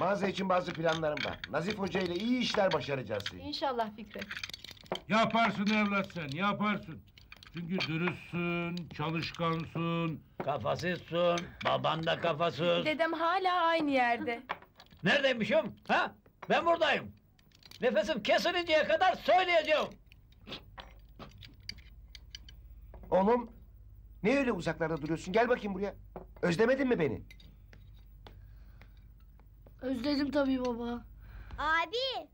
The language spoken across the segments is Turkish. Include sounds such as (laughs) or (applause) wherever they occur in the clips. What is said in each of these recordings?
Mağaza için bazı planlarım var. Nazif Hoca ile iyi işler başaracağız. İnşallah Fikret. Yaparsın evlat sen, yaparsın. Çünkü dürüstsün, çalışkansın. Kafasızsın, baban da kafasız. Dedem hala aynı yerde. (laughs) Neredeymişim? Ha? Ben buradayım. Nefesim kesilinceye kadar söyleyeceğim. Oğlum, ne öyle uzaklarda duruyorsun? Gel bakayım buraya. Özlemedin mi beni? Özledim tabii baba. Abi,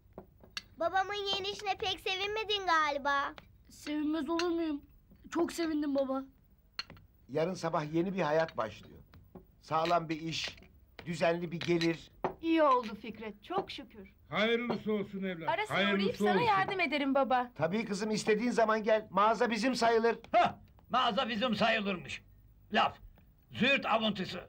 babamın yeni işine pek sevinmedin galiba. Sevinmez olur muyum? Çok sevindim baba. Yarın sabah yeni bir hayat başlıyor. Sağlam bir iş, düzenli bir gelir. İyi oldu Fikret, çok şükür. Hayırlısı olsun evlat, Ara hayırlısı uğrayıp sana olsun. yardım ederim baba. Tabii kızım istediğin zaman gel. Mağaza bizim sayılır. Hah, mağaza bizim sayılırmış. Laf, züğürt avuntusu.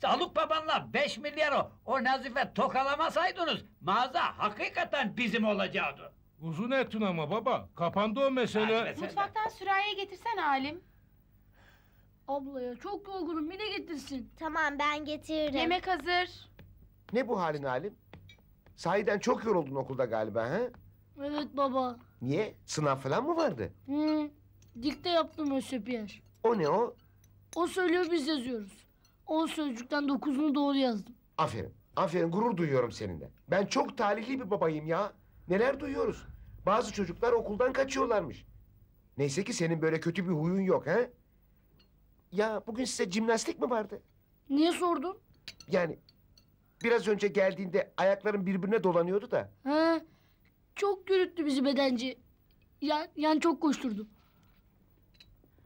Sağlık babanla beş milyar o, o nazife tokalamasaydınız... ...mağaza hakikaten bizim olacaktı. Uzun ettin ama baba, kapandı o mesele. Hadi be sen de. Mutfaktan sürahiye getirsen Halim. Abla ya çok yorgunum yine getirsin. Tamam ben getiririm. Yemek hazır. Ne bu halin halim? Sahiden çok yoruldun okulda galiba ha? Evet baba. Niye? Sınav falan mı vardı? Hı. Dikte yaptım Özse Pierre. O ne o? O söylüyor biz yazıyoruz. On sözcükten dokuzunu doğru yazdım. Aferin. Aferin gurur duyuyorum seninle. Ben çok talihli bir babayım ya. Neler duyuyoruz. Bazı çocuklar okuldan kaçıyorlarmış. Neyse ki senin böyle kötü bir huyun yok ha? Ya bugün size jimnastik mi vardı? Niye sordun? Yani biraz önce geldiğinde ayakların birbirine dolanıyordu da. He. Çok gürülttü bizi bedenci. Ya, yani çok koşturdu.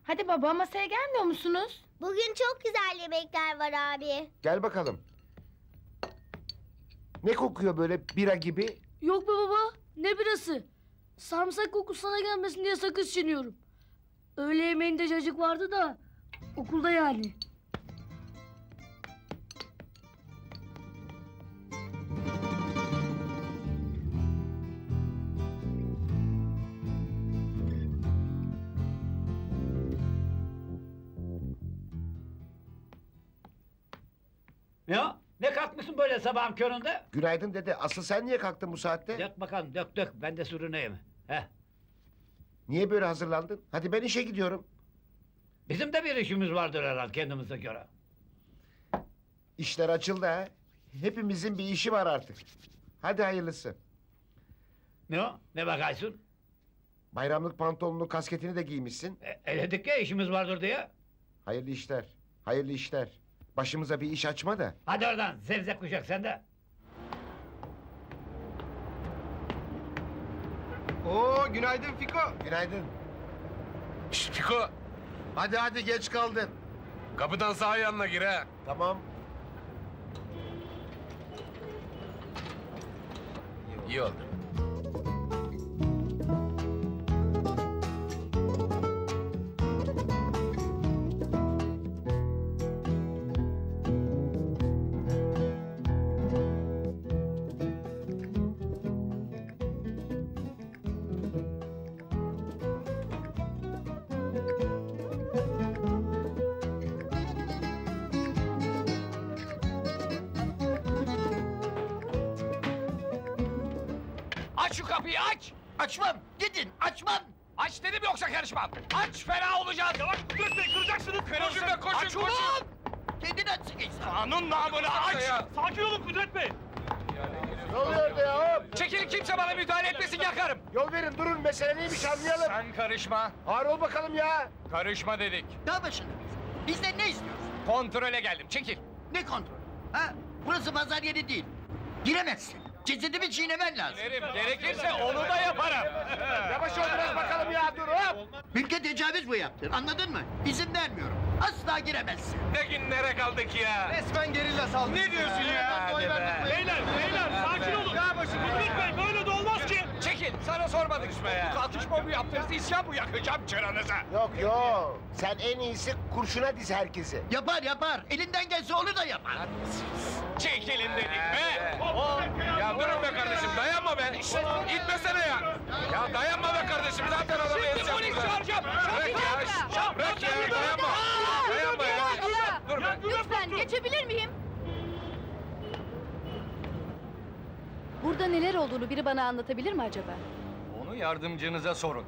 Hadi baba masaya gelmiyor musunuz? Bugün çok güzel yemekler var abi. Gel bakalım. Ne kokuyor böyle bira gibi? Yok be baba. Ne birası? Sarımsak kokusu sana gelmesin diye sakız çiğniyorum. Öğle yemeğinde cacık vardı da okulda yani. Ne o? Ne kalkmışsın böyle sabahın köründe? Günaydın dede. Asıl sen niye kalktın bu saatte? Dök bakalım, dök dök. Ben de sürüneyim. Heh. Niye böyle hazırlandın? Hadi ben işe gidiyorum. Bizim de bir işimiz vardır herhalde kendimize göre. İşler açıldı ha. Hepimizin bir işi var artık. Hadi hayırlısı. Ne o? Ne bakaysın? Bayramlık pantolonunu, kasketini de giymişsin. E, e dedik ya işimiz vardır diye. Hayırlı işler. Hayırlı işler. Başımıza bir iş açma da. Hadi oradan zevzek kuşak sen de. Oo günaydın Fiko. Günaydın. Şşt Fiko. Hadi hadi geç kaldın. Kapıdan sağ yanına gir ha. Tamam. İyi oldu. Aç şu kapıyı aç! Açmam! Gidin açmam! Aç dedim yoksa karışmam! Aç fena olacağız! Yavaş Kudret Bey kıracaksınız! Koşun be koşun aç koşun! Kendin açsın insan! Kanun namına aç! Sakin olun Kudret Bey! Ne oluyor orada ya? Hop! Çekilin kimse bana müdahale etmesin yakarım! Yol verin durun mesele neymiş anlayalım. Sen karışma! Ağır ol bakalım ya. Karışma dedik! Başında biz. Bizden ne istiyorsun? Kontrole geldim çekil! Ne kontrol? Ha? Burası pazar yeri değil. Giremezsin. Cesedimi çiğnemen lazım. Derim gerekirse onu da yaparım! (laughs) Yavaş ol biraz bakalım ya dur hop. Mülke tecavüz bu yaptın anladın mı? İzin vermiyorum. Asla giremezsin. Ne günlere kaldık ya! Resmen gerilla saldırı. Ne diyorsun ya? Hadi be. Beyler, beyler sakin olun. Ya başı Kudret Bey böyle de olmaz ki. Çekil, sana sormadık. Bu kalkışma mı yaptınız, isyan mı yakacağım çıranıza? Yok yok. Sen en iyisi kurşuna diz herkesi. Yapar yapar. Elinden gelse onu da yapar. Çekilin dedik be. Ya durun be kardeşim, dayanma be. İtmesene ya. Ya dayanma be kardeşim, zaten adamı ezeceğim polis çağıracağım. Bırak ya, şş, bırak ya, dayanma. Dayanma ya. Dur be. Lütfen geçebilir miyim? Burada neler olduğunu biri bana anlatabilir mi acaba? Onu yardımcınıza sorun.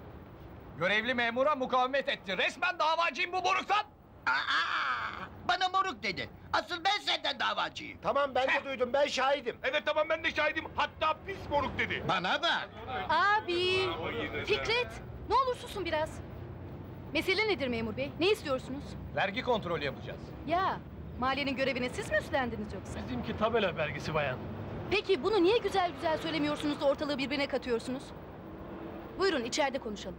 Görevli memura mukavemet etti. Resmen davacıyım bu moruktan. Aa, bana moruk dedi. Asıl ben senden davacıyım. Tamam ben de duydum ben şahidim. Evet tamam ben de şahidim. Hatta pis moruk dedi. Bana bak. Abi! Fikret! Ne olur susun biraz. Mesele nedir memur bey? Ne istiyorsunuz? Vergi kontrolü yapacağız. Ya, maliyenin görevini siz mi üstlendiniz yoksa? Bizimki tabela vergisi bayan. Peki bunu niye güzel güzel söylemiyorsunuz da ortalığı birbirine katıyorsunuz? Buyurun içeride konuşalım.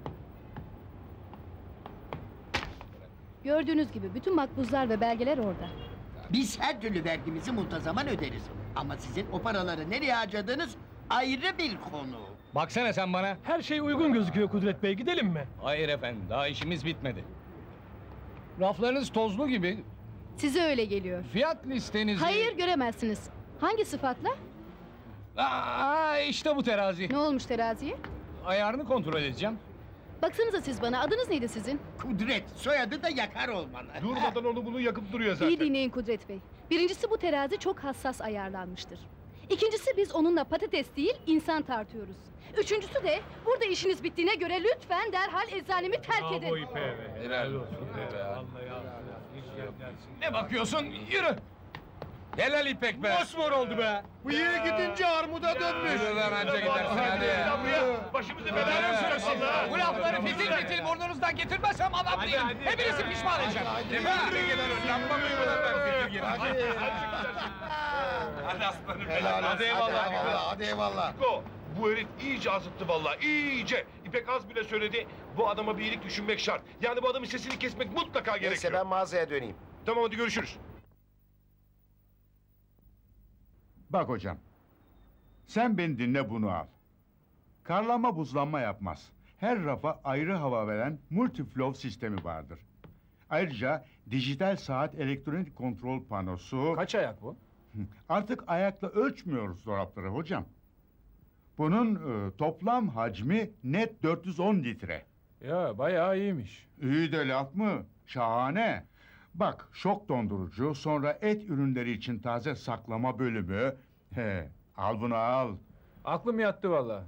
Gördüğünüz gibi bütün makbuzlar ve belgeler orada. Biz her türlü vergimizi muntazaman öderiz. Ama sizin o paraları nereye harcadığınız ayrı bir konu. Baksana sen bana. Her şey uygun gözüküyor Kudret Bey. Gidelim mi? Hayır efendim daha işimiz bitmedi. Raflarınız tozlu gibi. Size öyle geliyor. Fiyat listenizi... Hayır göremezsiniz. Hangi sıfatla? Aa, işte bu terazi. Ne olmuş teraziye? Ayarını kontrol edeceğim. Baksanıza siz bana. Adınız neydi sizin? Kudret, soyadı da yakar olmalı. Durmadan (laughs) onu bunu yakıp duruyor İyi dinleyin Kudret Bey. Birincisi bu terazi çok hassas ayarlanmıştır. İkincisi biz onunla patates değil insan tartıyoruz. Üçüncüsü de burada işiniz bittiğine göre lütfen derhal eczanemi terk edin. Helal olsun. Ne bakıyorsun? Yürü. Helal İpek be. Mosmor oldu be. Bıyığı gidince armuda dönmüş. Lan anca gidersin hadi. Başımızı belaya sürüyorsun. Bu lafları fitil fitil burnunuzdan getirmezsem adam değilim. Hepinizi pişman edeceğim. Değil mi? Yapma mı lan ben fikir geri. Hadi aslanım. Hadi eyvallah. Hadi eyvallah. Bu herif iyice azıttı vallahi, iyice. İpek az bile söyledi, bu adama bir iyilik düşünmek şart. Yani bu adamın sesini kesmek mutlaka Neyse gerekiyor. ben mağazaya döneyim. Tamam hadi görüşürüz. Bak hocam. Sen beni dinle bunu al. Karlama buzlanma yapmaz. Her rafa ayrı hava veren multiflow sistemi vardır. Ayrıca dijital saat elektronik kontrol panosu... Kaç ayak bu? Artık ayakla ölçmüyoruz dolapları hocam. Bunun e, toplam hacmi net 410 litre. Ya bayağı iyiymiş. İyi de laf mı? Şahane. Bak şok dondurucu, sonra et ürünleri için taze saklama bölümü. He, al bunu al. Aklım yattı valla.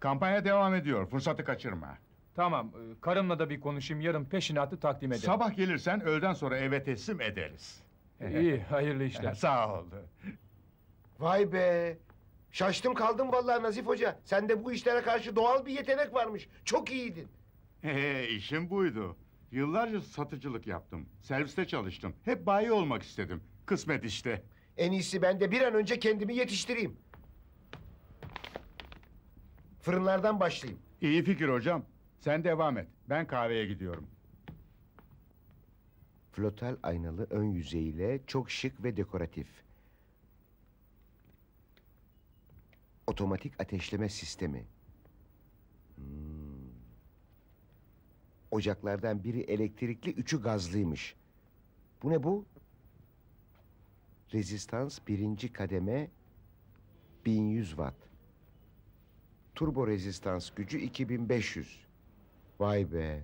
Kampanya devam ediyor, fırsatı kaçırma. Tamam, e, karımla da bir konuşayım. Yarın peşinatı takdim ederim. Sabah gelirsen öğleden sonra eve teslim ederiz. İyi, hayırlı işler. (laughs) Sağ ol. Vay be. Şaştım kaldım vallahi Nazif Hoca. Sende bu işlere karşı doğal bir yetenek varmış. Çok iyiydin. İşim buydu. Yıllarca satıcılık yaptım. Serviste çalıştım. Hep bayi olmak istedim. Kısmet işte. En iyisi ben de bir an önce kendimi yetiştireyim. Fırınlardan başlayayım. İyi fikir hocam. Sen devam et. Ben kahveye gidiyorum. Flotal aynalı ön yüzeyiyle çok şık ve dekoratif. Otomatik ateşleme sistemi. Ocaklardan biri elektrikli, üçü gazlıymış. Bu ne bu? Rezistans birinci kademe 1100 watt. Turbo rezistans gücü 2500. Vay be.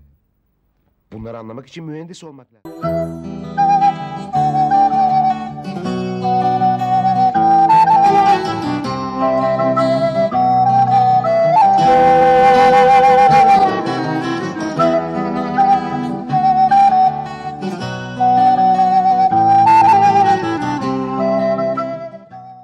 Bunları anlamak için mühendis olmak lazım.